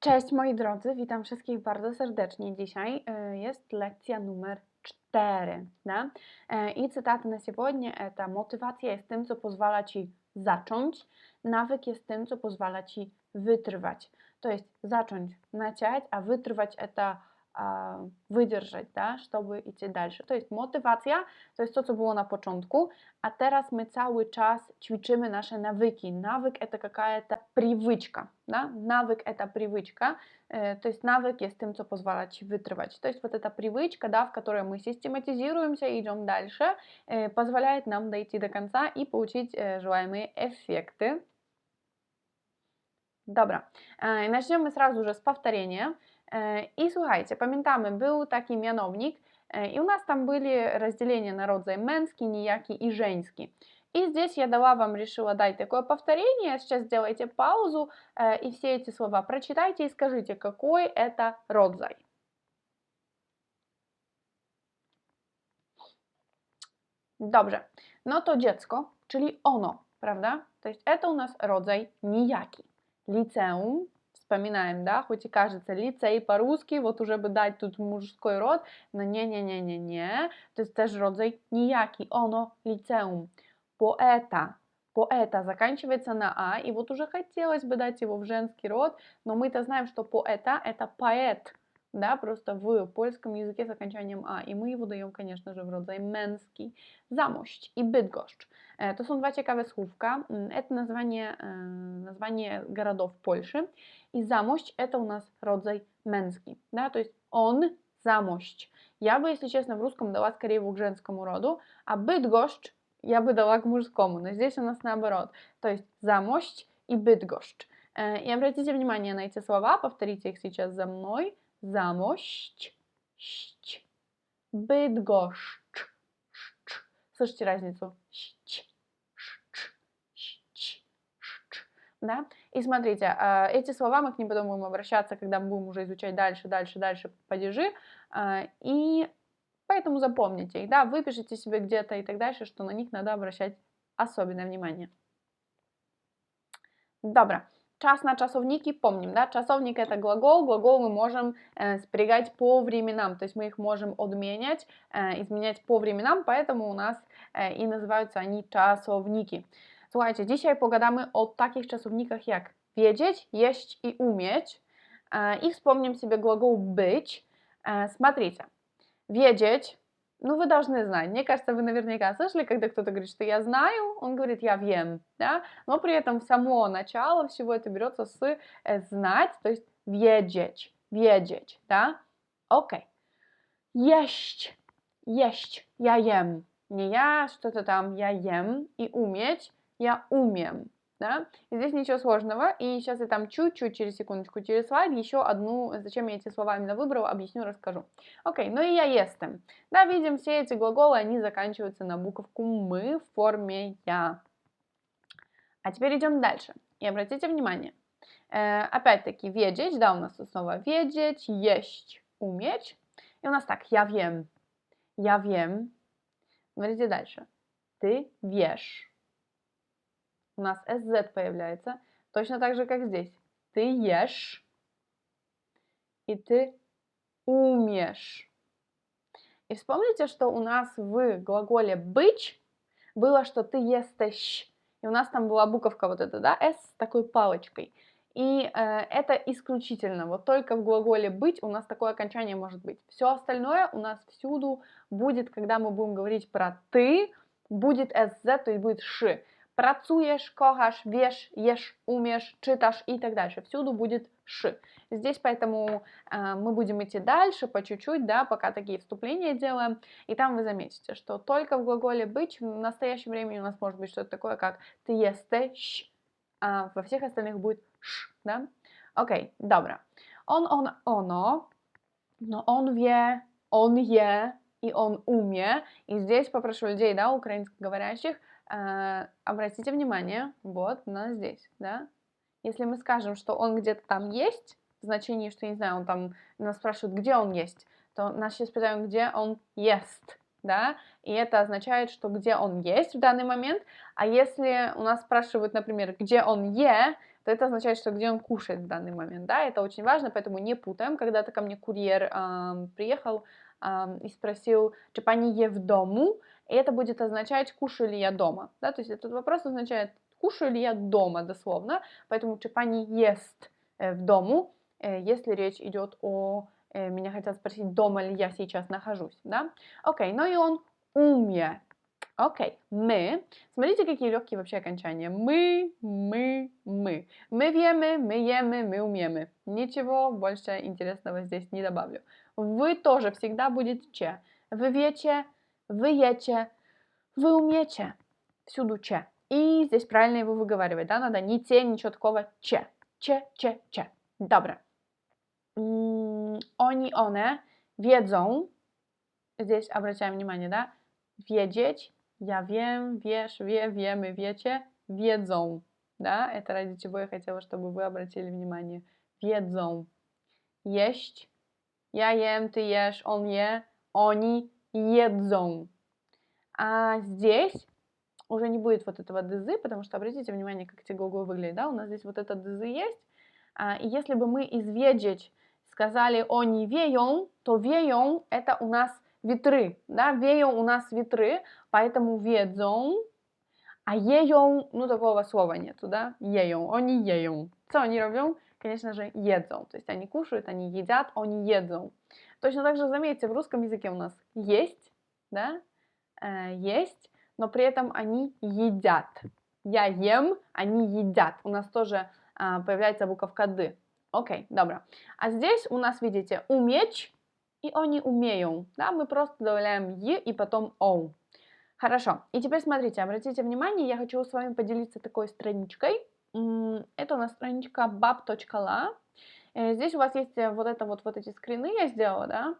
Cześć moi drodzy, witam wszystkich bardzo serdecznie. Dzisiaj э, есть лекция номер 4. Да? Э, И цитата на сегодня это «Мотивация jest tym, co pozwala Ci zacząć, nawyk jest tym, co pozwala Ci wytrwać». То есть zacząć, начать, а wytrwać это а, выдержать, да, чтобы идти дальше. То есть motywacja to jest to, co było na początku, a teraz my cały czas ćwiczymy nasze nawyki. Nawyk это какая-то привычка, да? Навык это привычка, э, то есть навык есть тем, что позволяет вытрывать. То есть вот эта привычка, да, в которой мы систематизируемся и идем дальше, э, позволяет нам дойти до конца и получить э, желаемые эффекты. Dobra, e, начнем сразу же с повторения. Э, И słuchajcie, pamiętamy, był taki mianownik э, и у нас там были разделения на род мęski, нияки и женский. И здесь я дала вам, решила дать такое повторение. Сейчас сделайте паузу э, и все эти слова прочитайте и скажите, какой это родзай. Dobrze, no to dziecko, czyli ono, prawda? To есть это у нас rodzaj nijaki. Liceum, вспоминаем, да, хоть и кажется лицей по-русски, вот уже бы дать тут мужской род, но не-не-не-не-не, то есть też rodzaj nijaki, ono, liceum. Поэта, поэта заканчивается на а, и вот уже хотелось бы дать его в женский род, но мы-то знаем, что поэта это поэт, да, просто в польском языке с окончанием а, и мы его даем, конечно же, в rodzaj męski. Zamość i Bydgoszcz. To są dwa ciekawe słówka. Это название, э, название городов Польши. И замощь это у нас rodzaj męski, да, то есть он замощь. Я бы, если честно, в русском дала скорее его к женскому роду, а Быдгощ я бы дала к мужскому, но здесь у нас наоборот. То есть замощь и Быдгощ. Э, И обратите внимание на эти слова, повторите их сейчас за мной. Замощь, щ, Быдгощ, щ. Слышите разницу? Щ, щ, щ, Да? И смотрите, а, эти слова мы к ним потом будем обращаться, когда мы будем уже изучать дальше, дальше, дальше падежи. а, И поэтому запомните их, да, выпишите себе где-то и так дальше, что на них надо обращать особенное внимание. Dobra, czas na czasowniki, помним, да, czasownik это глагол, глагол мы можем э, спрягать по временам, то есть мы их можем odmieniać, э, изменять по временам, поэтому у нас э, и называются они czasowniki. Słuchajcie, dzisiaj pogadamy o takich czasownikach jak wiedzieć, jeść i umieć. E, I wspomnим себе глагол быть. Э, Смотрите, wiedzieć, ну вы должны знать. Мне кажется, вы наверняка слышали, когда кто-то говорит, что я знаю, он говорит, я вем, да? Но при этом само начало всего это берется с э, знать, то есть wiedzieć, wiedzieć, да? Окей. Jeść, jeść, я ем. Не я что-то там, я ем. И уметь, я умем. Да? И здесь ничего сложного. И сейчас я там чуть-чуть, через секундочку, через слайд еще одну, зачем я эти слова именно выбрала, объясню, расскажу. Окей, ну и я естем. Да, видим, все эти глаголы, они заканчиваются на буковку «мы» в форме «я». А теперь идем дальше. И обратите внимание. Э, опять-таки, wiedzieć, да, у нас снова wiedzieć, jeść, umieć. И у нас так, я wiem, я wiem. Смотрите дальше. Ты вешь. У нас SZ появляется. Точно так же, как здесь. Ты ешь. И ты умеешь. И вспомните, что у нас в глаголе быть было, что ты естешь. И у нас там была буковка вот эта, да, S с такой палочкой. И э, это исключительно. Вот только в глаголе быть у нас такое окончание может быть. Все остальное у нас всюду будет, когда мы будем говорить про ты, будет SZ, то есть будет ш. Працуешь, kochasz, wiesz, ешь, умеешь, czytasz и так дальше. Всюду будет ш. Здесь поэтому э, мы будем идти дальше по чуть-чуть, да, пока такие вступления делаем. И там вы заметите, что только в глаголе быть в настоящем времени у нас может быть что-то такое, как ты естешь, а во всех остальных будет ш, да? Окей, dobra. On, on, ono, no on wie, он je и он умie. И здесь попрошу людей, да, украинскоговорящих, э, обратите внимание, вот, на здесь, да. Если мы скажем, что он где-то там есть, в значении, что, я не знаю, он там, нас спрашивают, где он есть, то нас сейчас питаем, где он ест, да, и это означает, что где он есть в данный момент, а если у нас спрашивают, например, где он е, то это означает, что где он кушает в данный момент, да, это очень важно, поэтому не путаем. Когда-то ко мне курьер э, приехал э, и спросил, czy pani je в дому, и это будет означать, кушаю ли я дома, да, то есть этот вопрос означает, кушаю ли я дома, дословно, поэтому czy pani jest э, в дому, э, если речь идет о э, меня хотят спросить, дома ли я сейчас нахожусь, да? Окей, ну и он умеет. Окей, мы. Смотрите, какие легкие вообще окончания. Мы, мы, мы. Мы wiemy, мы emy, мы умеем. Ничего больше интересного здесь не добавлю. Вы тоже всегда будет че. Вы wiecie, вы ете, вы умеете. Всюду че. И здесь правильно его выговаривать, да, надо не те, ничего такого, че. Че, че, че. Добре. Oni, one wiedzą, здесь обращаем внимание, да, wiedzieć, я wiem, wiesz, wie, wiemy, wiecie, wiedzą, да, это ради чего я хотела, чтобы вы обратили внимание, wiedzą, jeść, ja jem, ty jesz, on je, oni jedzą. А здесь уже не будет вот этого дызы, потому что обратите внимание, как эти глаголы выглядят, да, у нас здесь вот это дызы есть, а, и если бы мы из сказали они веją, то веją это у нас ветры, да, веją у нас ветры, поэтому wiedzą, а еją, ну такого слова нету, да, еją, они еją. Что они роблят? Конечно же, jedzą, то есть они кушают, они едят, они jedzą. Точно так же, заметьте, в русском языке у нас есть, да, э, есть, но при этом они едят. Я ем, они едят. У нас тоже э, появляется буковка «д». Окей, добро. А здесь у нас, видите, уметь и они умеют. Да, мы просто добавляем «е» и потом «оу». Хорошо. И теперь смотрите, обратите внимание, я хочу с вами поделиться такой страничкой. Это у нас страничка bab.la. Э, здесь у вас есть э, вот это вот, вот эти скрины я сделала, да.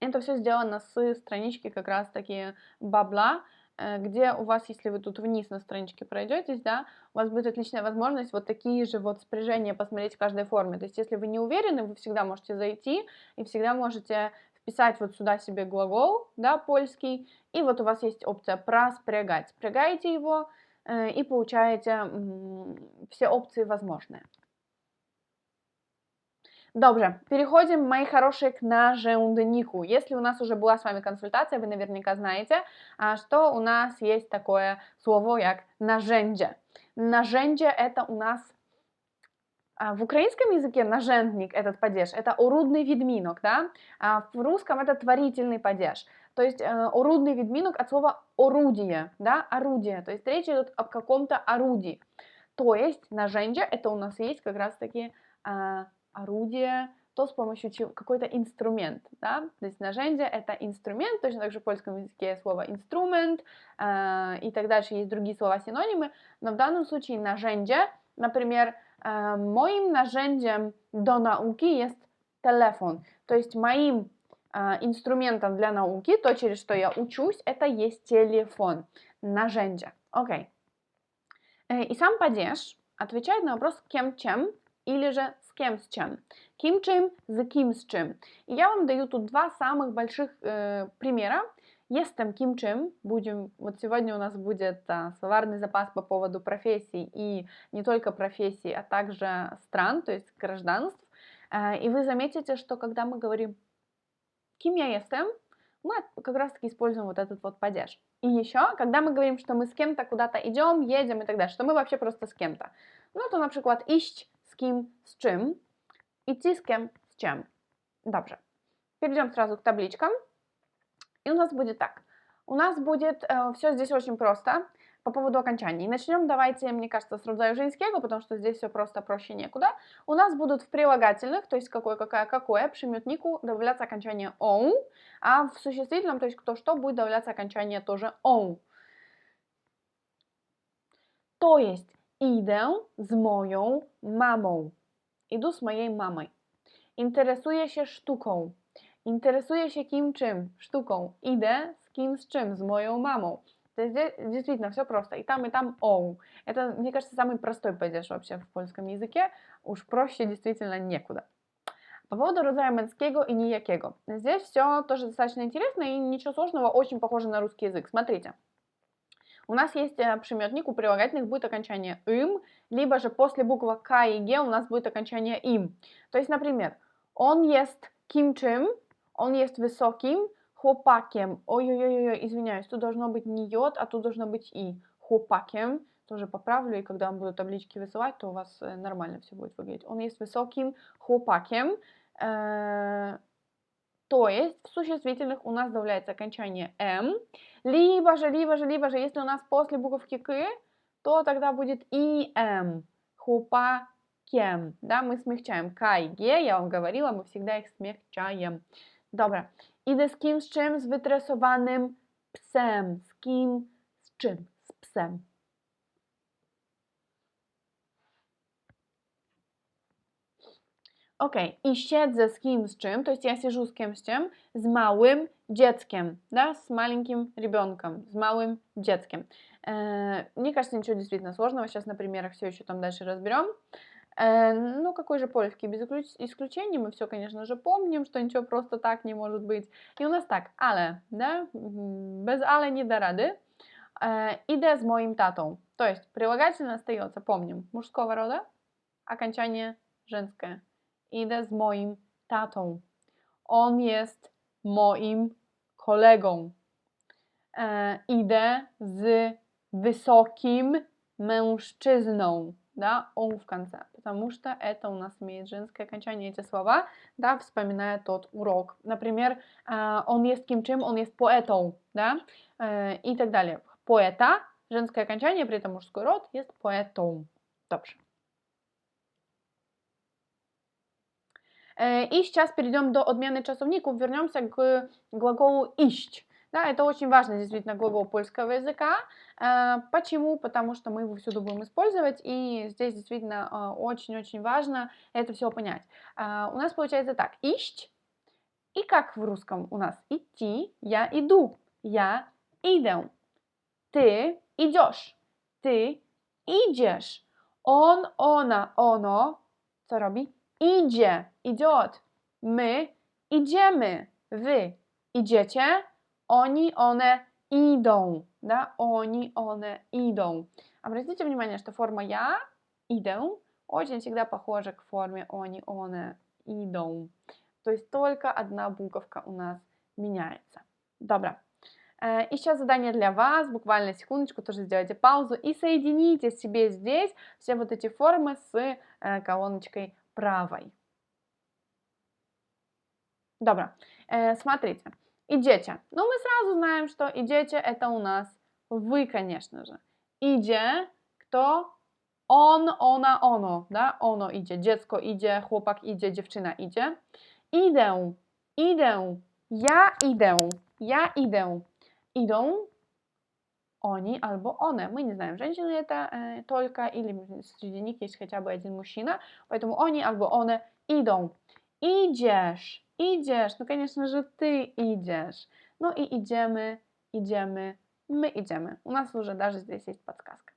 Это все сделано с странички как раз таки бабла. Э, где у вас, если вы тут вниз на страничке пройдетесь, да, у вас будет отличная возможность вот такие же вот спряжения посмотреть в каждой форме. То есть, если вы не уверены, вы всегда можете зайти и всегда можете вписать вот сюда себе глагол, да, польский, и вот у вас есть опция «проспрягать». Спрягаете его и получаете все опции возможные. Добре, переходим, мои хорошие, к наженднику. Если у нас уже была с вами консультация, вы наверняка знаете, что у нас есть такое слово, как наженджа. Наженджа это у нас в украинском языке нажендник, этот падеж, это орудный відмінок, да? а в русском это творительный падеж. То есть э, орудный відмінок от слова орудие, да, орудие. То есть речь идет об каком-то орудии. То есть наженджа это у нас есть как раз таки э, орудие, то с помощью чего какой-то инструмент, да, то есть нажендие это инструмент, точно так же в польском языке слово инструмент э, и так дальше есть другие слова синонимы, но в данном случае нажендие, например, э, моим нажендием до науки есть телефон, то есть моим э, инструментом для науки, то через что я учусь, это есть телефон, нажендие, окей. Okay. Э, и сам падеж отвечает на вопрос кем чем или же кем с чем. Ким чем за ким с чем. И я вам даю тут два самых больших э, примера. Jestem ким чем, будем, вот сегодня у нас будет а, словарный запас по поводу профессий и не только профессий, а также стран, то есть гражданств. Э, и вы заметите, что когда мы говорим кем я jestem, мы как раз таки используем вот этот вот падеж. И еще, когда мы говорим, что мы с кем-то куда-то идем, едем и так далее, что мы вообще просто с кем-то. Ну, то, например, iść kim, z czym i ciskiem z чем. Dobrze. Перейдем сразу к табличкам. И у нас будет так. У нас будет э, все здесь очень просто по поводу окончаний. Начнем, давайте, мне кажется, с родзаю женского, потому что здесь все просто проще некуда. У нас будут в прилагательных, то есть какое, какая, какое, приметнику добавляться окончание «оу», а в существительном, то есть кто что, будет добавляться окончание тоже «оу». То есть Idę z moją mamą. Idę z mojej mamой. Interesuję się sztuką. Interesuję się kim czym? Sztuką. Idę z kim z czym? Z моей мамой. То есть здесь действительно все просто. И там, и там оу. Это, мне кажется, самый простой падеж вообще в польском языке. Уж проще действительно некуда. По поводу роdzaju мęskiego и ниякего. Здесь все тоже достаточно интересно и ничего сложного, очень похоже на русский язык. Смотрите. У нас есть э, приметник, у прилагательных будет окончание «им», либо же после буквы «к» и «г» у нас будет окончание «им». То есть, например, он ест кимчим, он ест высоким, хлопакем. Ой-ой-ой, извиняюсь, тут должно быть не йод, а тут должно быть и. Хлопакем, тоже поправлю, и когда вам будут таблички высылать, то у вас э, нормально все будет выглядеть. Он есть высоким хлопакем, э, то есть в существительных у нас добавляется окончание «м», либо же, либо же, либо же, если у нас после буковки «к», то тогда будет «им», хлопакем, да, мы смягчаем «к» и «г», я вам говорила, мы всегда их смягчаем. Добре. Idę z kim, z czym? Z wytresowanym psem. Z kim, z czym? Z psem. Ok, i siedzę z kim, z czym, to есть я сижу z кем, z czym, z małym dzieckiem, да, с маленьким ребенком, с малым детским. Э, мне кажется, ничего действительно сложного, сейчас на примерах все еще там дальше разберем. Э, ну, какой же польский? Без исключений мы все, конечно же, помним, что ничего просто так не может быть. И у нас так, ale, да, без ale не до рады. Э, Иде с моим татом. То есть прилагательное остается, помним, мужского рода, окончание женское. Иде с моим татом. Он есть moim kolegą. E, idę z wysokim mężczyzną да, он в конце, потому что это у нас имеет женское окончание эти слова, да, вспоминая тот урок. Например, э, он есть кем чем, он есть поэтом, да, э, и так далее. Поэта, женское окончание, при этом мужской род, есть поэтом. Dobrze. И сейчас перейдем до отмены часовников, вернемся к глаголу «ищ». Да, это очень важно, действительно, глагол польского языка. Э, почему? Потому что мы его всюду будем использовать, и здесь действительно э, очень-очень важно это все понять. Э, у нас получается так, ищ, и как в русском у нас идти, я иду, я иду, ты идешь, ты идешь, он, она, оно, co robi? Idzie, идет, my idziemy, wy idziecie, Они, one idą, да, они, one idą. Обратите внимание, что форма я, иду, очень всегда похожа к форме они, one idą. То есть только одна буковка у нас меняется. Добро. Сейчас задание для вас, буквально секундочку, тоже сделайте паузу и соедините себе здесь все вот эти формы с колоночкой правой. Добро. Э, смотрите. И дети. Ну, мы сразу знаем, что и дети это у нас вы, конечно же. Idzie, kto? On, ona, ono, da? Ono idzie, dziecko idzie, chłopak idzie, dziewczyna idzie. Idę, idę, ja idę, ja idę. Idą oni albo one. Мы не знаем, женщины это э, только или среди них есть хотя бы один мужчина, поэтому они albo one idą. Idziesz, Idziesz, no конечно же ты идешь. Ну и идемы, идемы, мы идемы. У нас уже даже здесь есть подсказка.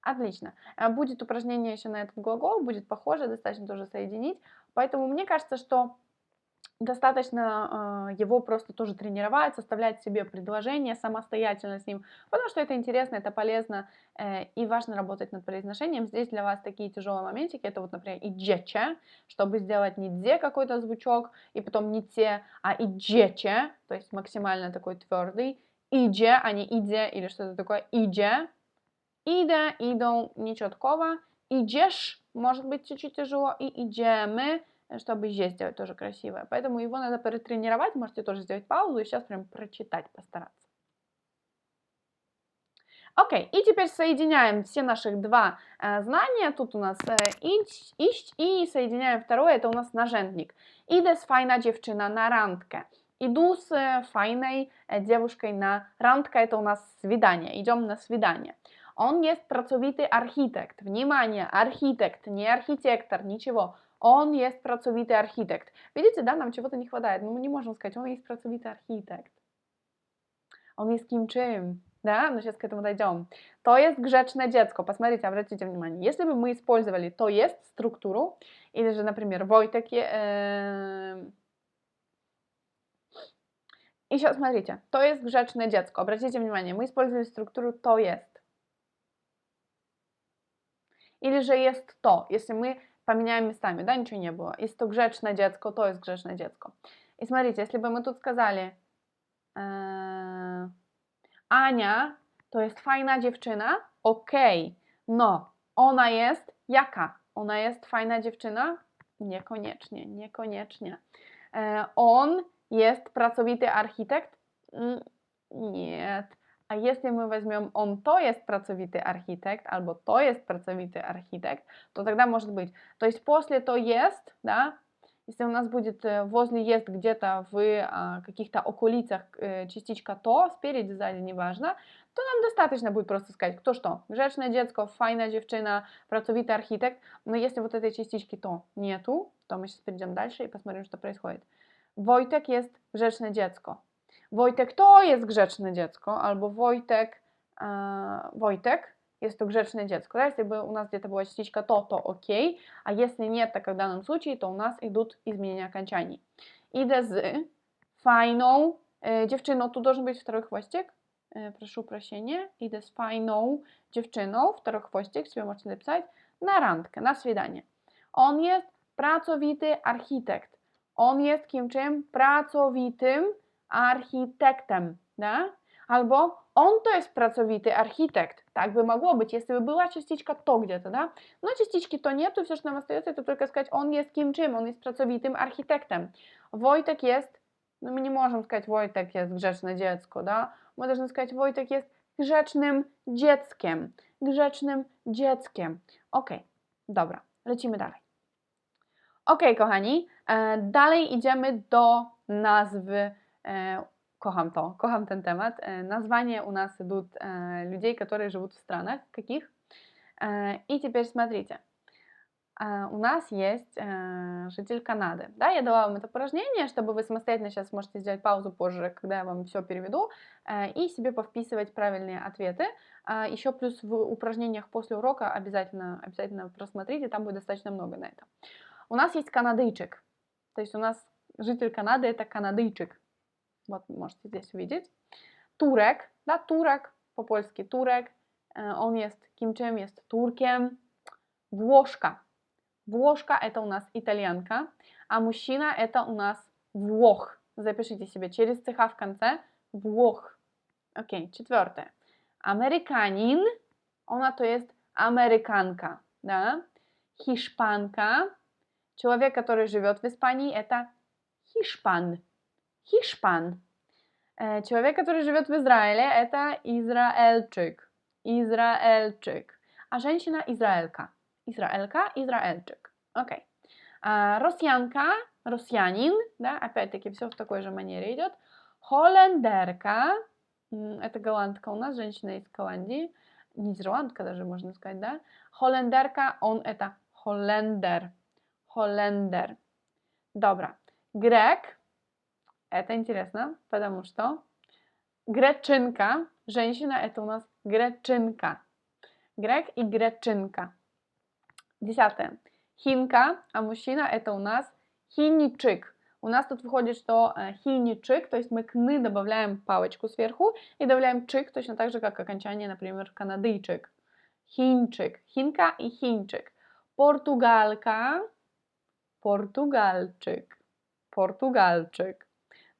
Отлично. Будет упражнение еще на этот глагол, будет похоже, достаточно тоже соединить. Поэтому мне кажется, что достаточно э, его просто тоже тренировать, составлять себе предложение самостоятельно с ним, потому что это интересно, это полезно э, и важно работать над произношением. Здесь для вас такие тяжелые моментики, это вот, например, иджече, чтобы сделать не дзе какой-то звучок, и потом не те, а иджече, то есть максимально такой твердый, идже, а не иде или что-то такое, идже, иде, иду, ничего такого, идешь, может быть чуть-чуть тяжело, и идемы, чтобы здесь сделать тоже красивое. Поэтому его надо перетренировать, можете тоже сделать паузу и сейчас прям прочитать, постараться. Окей, и теперь соединяем все наших два э, знания. Тут у нас э, ищ, и соединяем второе, это у нас нажендник. Idę z fajna dziewczyna na randkę. Иду с э, файной э, девушкой на рандка, это у нас свидание, идем на свидание. Он есть pracowity архитект. Внимание, архитект, не архитектор, ничего. Он есть pracowity архитект. Видите, да, нам чего-то не хватает. Ну, мы не можем сказать, он есть pracowity архитект. Он есть кем чем, да, но сейчас к этому дойдем. То есть гжечное детское. Посмотрите, обратите внимание. Если бы мы использовали то есть структуру, или же, например, Войтек... Э, и сейчас смотрите, то есть гжечное детское. Обратите внимание, мы использовали структуру то есть. или же есть то, если мы поменяем местами, да, ничего не было. Если то гrzeczne dziecko, то есть гrzeczne dziecko. И смотрите, если бы мы тут сказали э, Ania to jest fajna dziewczyna, okej, no ona jest jaka? Ona jest fajna dziewczyna? Niekoniecznie, niekoniecznie. E, on jest pracowity architekt? Mm, Nie. A jeśli my weźmiemy on to jest pracowity architekt, albo to jest pracowity architekt, to тогда может быть. То есть после то есть, да, если у нас будет возле есть где-то в а, каких-то околицах э, частичка то, спереди, сзади, неважно, то нам достаточно будет просто сказать, кто что. Гrzeczne dziecko, fajna dziewczyna, pracowity архитект. Но если вот этой частички то нету, то мы сейчас перейдем дальше и посмотрим, что происходит. Wojtek jest grzeczne dziecko. Wojtek to jest grzeczne dziecko, albo Wojtek, e, Wojtek jest to grzeczne dziecko. Да? Если бы у нас где-то была частичка то, то окей, а если нет, так как в данном случае, то у нас идут изменения окончаний. Idę z fajną e, dziewczyną, tu должен быть второй хвостик, e, прошу прощения, idę z fajną dziewczyną, wторой хвостик, sobie możecie napisać, na randkę, na свидание. On jest pracowity architekt. On jest kim czym? Pracowitym architektem, да? Albo on to jest pracowity architekt. Так бы могло быть, если бы была частичка то где-то, да? Но частички то нету, все, что нам остается, это только сказать, он есть ким czym, он есть pracowitym architektem. Wojtek jest, no my nie możemy сказать, Wojtek jest grzeczne dziecko, da? My должны сказать, Wojtek jest grzecznym dzieckiem. Grzecznym dzieckiem. Ok, dobra, lecimy dalej. Ok, kochani, e, dalej idziemy do nazwy e, kocham to, kocham ten temat. Названия у нас идут людей, которые живут в странах. Каких? И теперь смотрите. У нас есть житель Канады. Да, я дала вам это упражнение, чтобы вы самостоятельно сейчас сможете сделать паузу позже, когда я вам все переведу, и себе повписывать правильные ответы. Еще плюс в упражнениях после урока обязательно, обязательно просмотрите, там будет достаточно много на это. У нас есть канадыйчик. То есть у нас житель Канады это канадыйчик. Вот можете здесь увидеть. Турек, да, турек, по-польски турек. Он есть кимчем, есть туркем. Вложка. Вложка это у нас итальянка, а мужчина это у нас влох. Запишите себе через цеха в конце. Влох. Окей, четвертое. Американин, она то есть американка, да. Хишпанка, человек, который живет в Испании, это хишпан. Хишпан. Человек, который живет в Израиле, это Израильчик. Израильчик. А женщина Израилька. Израилька, Израильчик. Окей. А, россиянка, россиянин, да, опять-таки все в такой же манере идет. Холлендерка, это голландка у нас, женщина из Голландии. Нидерландка даже можно сказать, да. Холлендерка, он это Холлендер. Холлендер. Добро. Грек, Это интересно, потому что гречинка, женщина это у нас гречинка. Грек и гречинка. Десятое. Хинка, а мужчина это у нас хиничик. У нас тут выходит, что э, хиничик, то есть мы к ны добавляем палочку сверху и добавляем чик, точно так же, как окончание, например, канадычик. Хинчик. Хинка и хинчик. Португалка. Португальчик. Португальчик.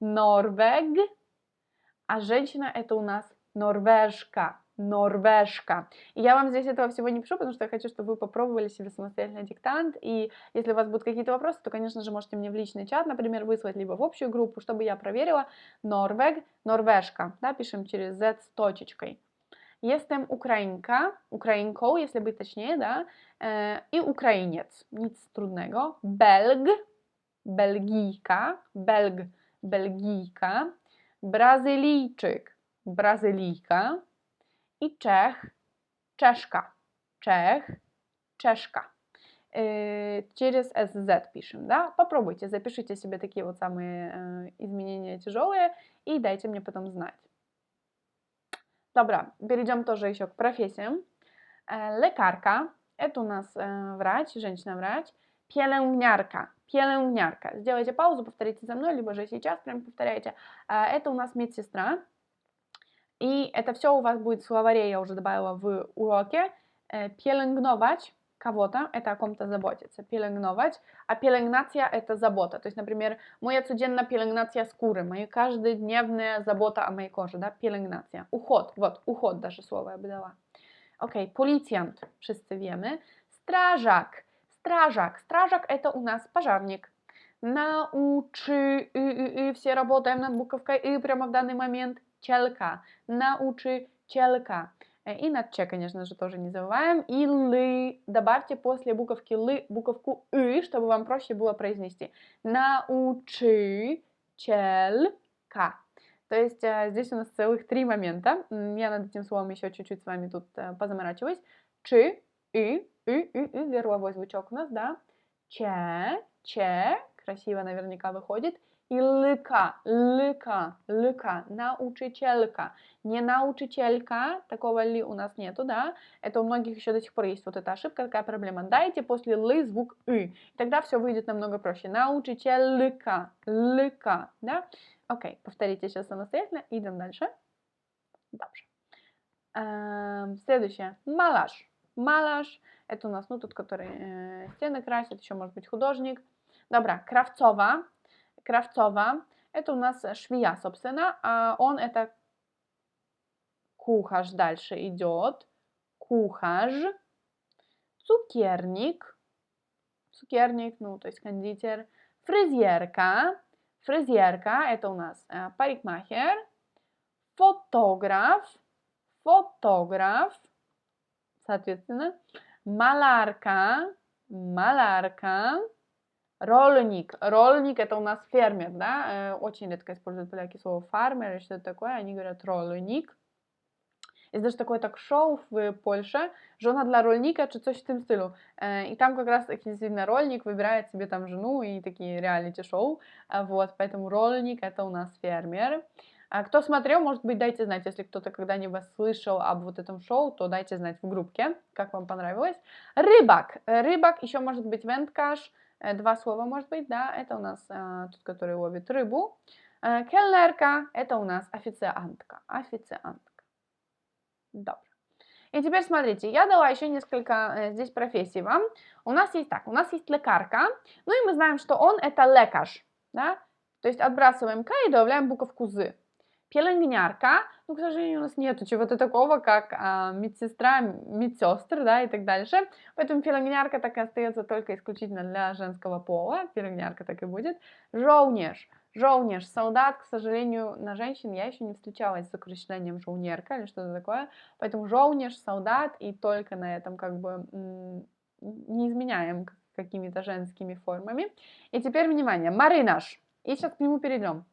Норвег, а женщина это у нас норвежка. Норвежка. И я вам здесь этого всего не пишу, потому что я хочу, чтобы вы попробовали себе самостоятельно диктант. И если у вас будут какие-то вопросы, то, конечно же, можете мне в личный чат, например, выслать, либо в общую группу, чтобы я проверила. Норвег, норвежка. Да, пишем через Z с точечкой. Jestem Ukrainka, Ukrainką, если быть точнее, да, и украинец, nic trudnego. Belg, Belgijka, Belg, Belgijka, Brazylijczyk, Brazylijka i Czech, Czeszka, Czech, Czeszка. Через SZ пишем, да? Попробуйте, запишите себе такие вот самые изменения тяжелые и дайте мне потом знать. Dobra, перейдем тоже еще к профессиям. Лекарка, это у нас врач, женщина-врач. Pielęgniarka, pielęgniarka. Сделайте паузу, повторите за мной, либо же сейчас прям повторяйте. Это у нас медсестра. И это все у вас будет в словаре, я уже добавила в уроке. Pielęgnować, кого-то, это о ком-то заботиться, пеленговать, а пеленгнация это забота. То есть, например, моя codzienna пеленгнация скуры, моя каждодневная забота о моей коже, да, пеленгнация. Уход, вот, уход даже слово я бы дала. Окей, okay. policjant, wszyscy wiemy. Strażak, strażak, strażak это у нас пожарник. Научи, и, и, и, все работаем над буковкой и прямо в данный момент. Челка, научи, челка. И над че, конечно же, тоже не забываем. И лы. Добавьте после буковки лы буковку и, чтобы вам проще было произнести. Научи челка. То есть э, здесь у нас целых три момента. Я над этим словом еще чуть-чуть с вами тут э, позаморачиваюсь. Чи, и, и, и, и, горловой звучок у нас, да. Че, че, красиво наверняка выходит. И лыка, лыка, лыка, научителька. Не научителька, такого ли у нас нету, да? Это у многих еще до сих пор есть вот эта ошибка, такая проблема. Дайте после лы звук и тогда все выйдет намного проще. Научителька, лыка, да? Окей, повторите сейчас самостоятельно, идем дальше. Дальше. Эм, следующее, малаш. Малаш, это у нас, ну, тут, который э, стены красит, еще может быть художник. Dobra, Krawcowa. Krawcowa, это у нас швея, собственно. А он это кухарz дальше идет. Кухарz. Cukiernik. Cukiernik, ну, то есть кондитер. Фрезерка. Фрезерка, это у нас э, парикмахер. Фотограф. Фотограф. Соответственно. Малярка. Малярка. Роллник. Роллник это у нас фермер, да? Э, очень редко используют поляки слово фармер или что-то такое. Они говорят роллник. Jest też takie tak show w Polsce, żona dla rolnika czy coś w tym stylu. И там как раз таки действительно рольник выбирает себе там жену и такие реалити-шоу. Вот, поэтому рольник это у нас фермер. А кто смотрел, может быть, дайте знать, если кто-то когда-нибудь слышал об вот этом шоу, то дайте знать в группке, как вам понравилось. Рыбак. Рыбак еще может быть венткаш, Э, два слова может быть, да, это у нас а, тот, который ловит рыбу. А, Келнерка, это у нас официантка, официантка. Добро. И теперь смотрите, я дала еще несколько э, здесь профессий вам. У нас есть так, у нас есть лекарка, ну и мы знаем, что он это лекаш, да, то есть отбрасываем к и добавляем буковку з. Пеленгнярка, ну, к сожалению, у нас нету чего-то такого, как а, медсестра, медсестр, да, и так дальше. Поэтому пеленгнярка так и остается только исключительно для женского пола. Пеленгнярка так и будет. Жоунеж. Жоунеж, солдат, к сожалению, на женщин я еще не встречалась с сокращением жоунерка или что-то такое. Поэтому жоунеж, солдат, и только на этом как бы не изменяем какими-то женскими формами. И теперь, внимание, маринаж. И сейчас к нему перейдем.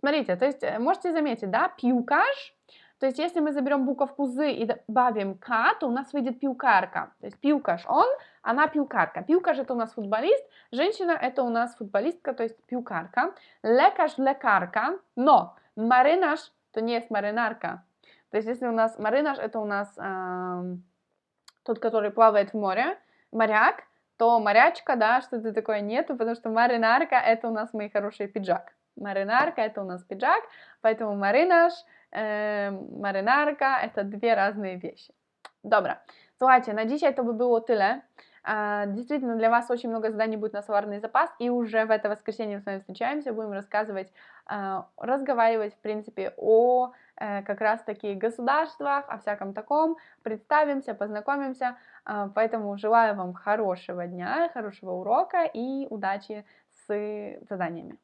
Смотрите, то есть э, можете заметить, да, пьюкаш, то есть если мы заберем буковку «з» и добавим «к», то у нас выйдет пьюкарка. То есть пьюкаш он, она пьюкарка. Пьюкаш это у нас футболист, женщина это у нас футболистка, то есть пьюкарка. Лекаш – лекарка, но маринаш то не есть маринарка. То есть если у нас маринаш это у нас э, тот, который плавает в море, моряк, то морячка, да, что-то такое нету, потому что маринарка это у нас, мои хорошие, пиджак. Маринарка это у нас пиджак, поэтому маринаж, э, marynarka это две разные вещи. Dobra, słuchajcie, na dzisiaj to by było tyle. Действительно, для вас очень много заданий будет на словарный запас, и уже в это воскресенье мы с вами встречаемся, будем рассказывать, разговаривать, в принципе, о э, как раз-таки государствах, о всяком таком, представимся, познакомимся, поэтому желаю вам хорошего дня, хорошего урока и удачи с заданиями.